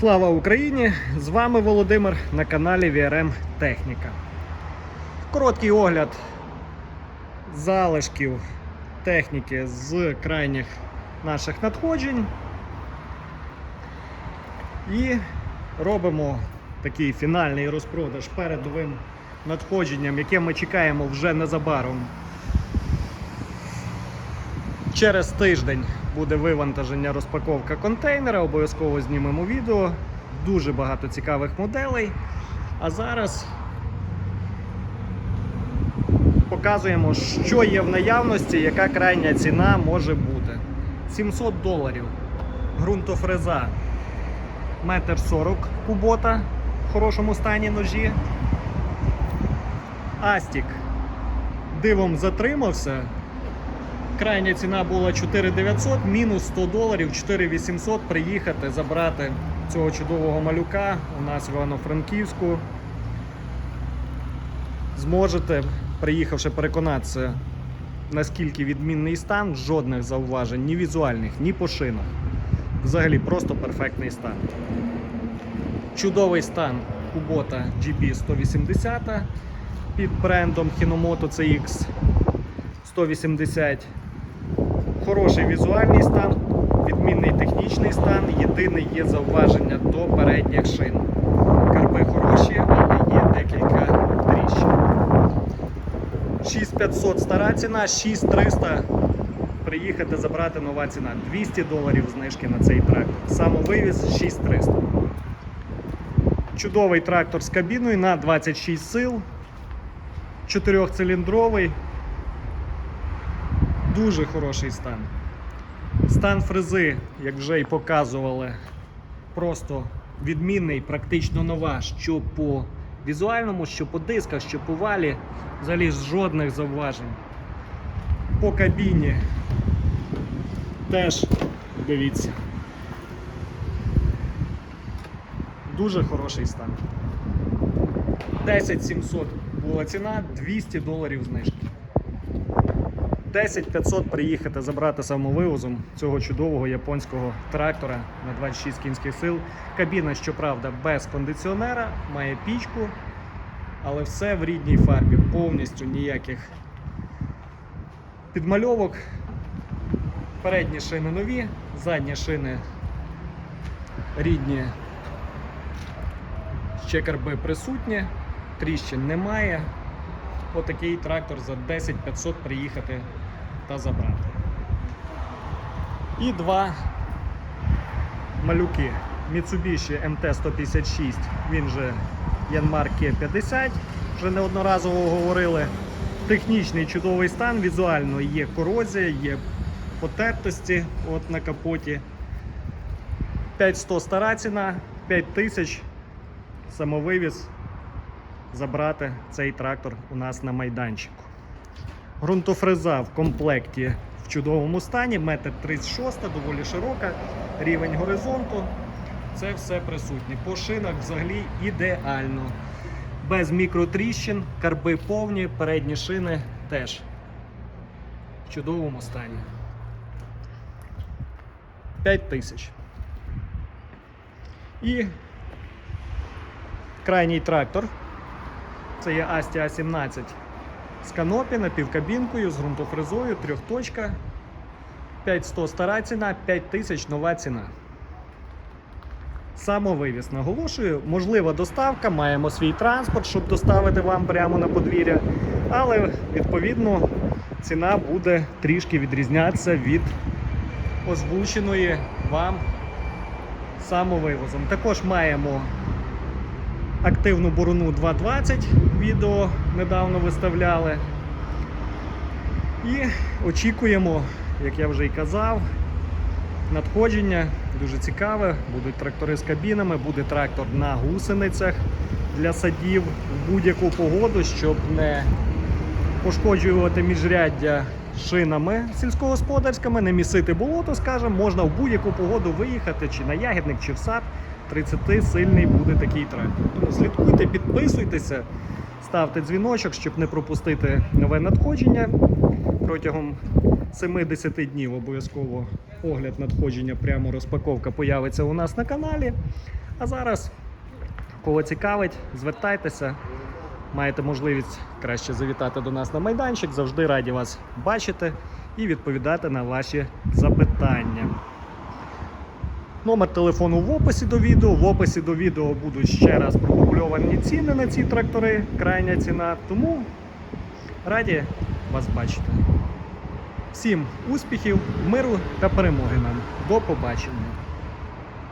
Слава Україні! З вами Володимир на каналі VRM Техніка. Короткий огляд залишків техніки з крайніх наших надходжень. І робимо такий фінальний розпродаж перед новим надходженням, яке ми чекаємо вже незабаром. Через тиждень буде вивантаження розпаковка контейнера. Обов'язково знімемо відео. Дуже багато цікавих моделей. А зараз показуємо, що є в наявності, яка крайня ціна може бути. 700 доларів. Ґрунтофреза. Метр 40 кубота в хорошому стані ножі. Астік. Дивом затримався. Крайня ціна була 4900, мінус 100 доларів, 4800 приїхати, забрати цього чудового малюка у нас в Івано-Франківську. Зможете, приїхавши переконатися, наскільки відмінний стан, жодних зауважень, ні візуальних, ні по шинах. Взагалі просто перфектний стан. Чудовий стан Kubota GB 180 під брендом Hinomoto CX 180. Хороший візуальний стан, відмінний технічний стан. Єдине є зауваження до передніх шин. Карби хороші, але є декілька тріщин. 6500 стара ціна, 6300 приїхати забрати нова ціна. 200 доларів знижки на цей трактор. Самовивіз 6300. Чудовий трактор з кабіною на 26 сил. Чотирьохциліндровий. Дуже хороший стан. Стан фрези, як вже і показували, просто відмінний, практично нова, що по візуальному, що по дисках, що по валі, взагалі жодних зауважень. По кабіні теж дивіться. Дуже хороший стан. 10 700 була ціна, 200 доларів знижки. 10 500 приїхати забрати самовивозом цього чудового японського трактора на 26 кінських сил. Кабіна, щоправда, без кондиціонера, має пічку, але все в рідній фарбі, повністю ніяких підмальовок. Передні шини нові, задні шини рідні, ще карби присутні, тріщин немає. Отакий трактор за 10 500 приїхати та забрати. І два малюки. Mitsubishi MT-156, він же Yanmar K50, вже неодноразово говорили. Технічний чудовий стан, візуально є корозія, є потертості от на капоті. 5100 стара ціна, 5000 самовивіз забрати цей трактор у нас на майданчику. Грунтофреза в комплекті в чудовому стані, метр 36, доволі широка, рівень горизонту. Це все присутнє. По шинах взагалі ідеально. Без мікротріщин, карби повні, передні шини теж в чудовому стані. 5 тисяч. І крайній трактор. Це є Астя А17 з канопі напівкабінкою, з ґрунтофрезою, трьохточка. 5100 стара ціна, 5000 нова ціна. Самовивіз наголошую, можлива доставка, маємо свій транспорт, щоб доставити вам прямо на подвір'я. Але відповідно ціна буде трішки відрізнятися від озвученої вам самовивозом. Також маємо активну борону 2.20, відео недавно виставляли. І очікуємо, як я вже й казав, надходження дуже цікаве. Будуть трактори з кабінами, буде трактор на гусеницях для садів в будь-яку погоду, щоб не пошкоджувати міжряддя шинами сільськогосподарськими, не місити болото, скажімо, можна в будь-яку погоду виїхати чи на ягідник, чи в сад. 30 сильний буде такий трактор. Тому слідкуйте, підписуйтеся, ставте дзвіночок, щоб не пропустити нове надходження. Протягом 70 днів обов'язково огляд надходження, прямо розпаковка появиться у нас на каналі. А зараз, кого цікавить, звертайтеся. Маєте можливість краще завітати до нас на майданчик. Завжди раді вас бачити і відповідати на ваші запитання. Номер телефону в описі до відео. В описі до відео будуть ще раз продубльовані ціни на ці трактори, крайня ціна. Тому раді вас бачити. Всім успіхів, миру та перемоги нам. До побачення!